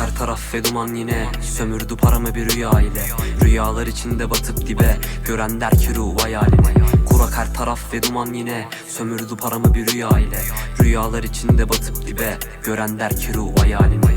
her taraf ve duman yine. Sömürdü paramı bir rüya ile. Rüyalar içinde batıp dibe. Gören der ki ruh vay haline. Kurak her taraf ve duman yine. Sömürdü paramı bir rüya ile. Rüyalar içinde batıp dibe. Gören der ki ruh vay haline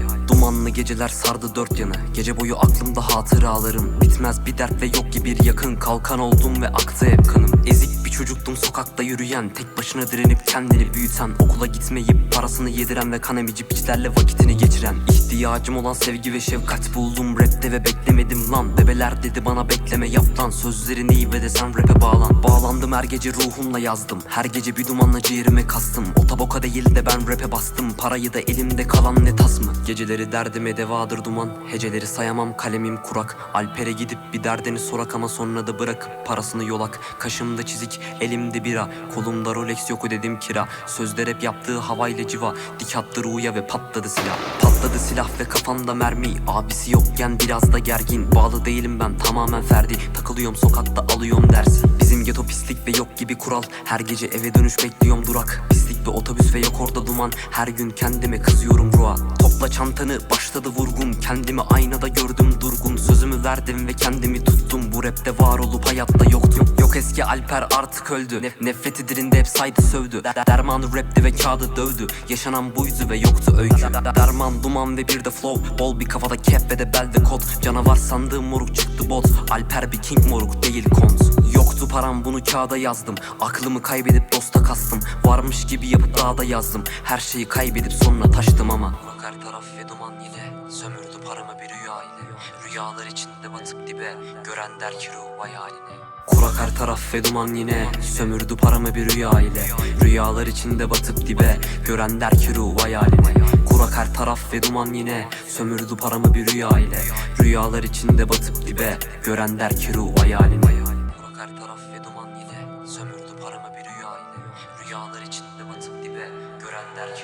Dumanlı geceler sardı dört yanı. Gece boyu aklımda hatıralarım. Bitmez bir dert ve yok ki bir yakın. Kalkan oldum ve aktı hep kanım. Ezik bir çocuktum sokakta yürüyen. Tek başına direnip kendini büyüten. Okula gitmeyip parasını yediren Ve kan emici piçlerle vakitini geçiren. İhtiyacım olan sevgi ve şefkat buldum. Rapte ve beklemedim lan. Bebeler dedi bana bekleme yap lan. Sözlerin iyi ve de rap'e bağlan. Bağlandım her gece ruhumla yazdım. Her gece bir dumanla ciğerime kastım. O taboka değil de ben rap'e bastım. Parayı da elimde kalan ne tas mı? Geceleri derdime devadır duman. Heceleri sayamam kalemim kurak. Alper'e gidip bir derdini sorak ama sonra da bırakıp parasını yolak. Kaşımda çizik elimde bira. Kolumda Rolex yok ödedim kira. Sözler hep yaptığı havayla civa. Dik attı ruya ve patladı silah. Patladı silah ve kafamda mermi. Abisi yokken biraz da gergin. Bağlı değilim ben tamamen ferdi. Takılıyorum sokakta alıyorum dersi. Bizim geto pislik ve yok gibi kural. Her gece eve dönüş bekliyorum durak. Pislik ve otobüs ve yok orada duman. Her gün kendime kızıyorum ruha Topla çantanı başladı vurgun. Kendimi aynada gördüm durgun verdim ve kendimi tuttum. Bu rapte var olup hayatta yoktum. Yok eski Alper artık öldü. Nef- Nefreti dilinde hep saydı sövdü. Der- Dermanı rapti ve kağıdı dövdü. Yaşanan buydu ve yoktu öykü. Derman duman ve bir de flow. Bol bir kafada cap ve de belde kot. Canavar sandığım moruk çıktı bot. Alper bir king moruk değil kont. Yoktu param bunu kağıda yazdım. Aklımı kaybedip dosta kastım. Varmış gibi yapıp dağda yazdım. Her şeyi kaybedip sonra taştım ama. Burak her taraf ve duman yine Sömürdü paramı bir rüya ile Rüyalar içinde batıp dibe Gören der ki ruh vay haline. Kurak her taraf ve duman yine Sömürdü paramı bir rüya ile. Rüyalar içinde batıp dibe Gören der ki ruh vay haline. Kurak her taraf ve duman yine Sömürdü paramı bir rüya ile. Rüyalar içinde batıp dibe Gören der ki ruh vay haline. Kurak her taraf ve duman yine Sömürdü paramı bir rüya ile. Rüyalar içinde batıp dibe Gören der ki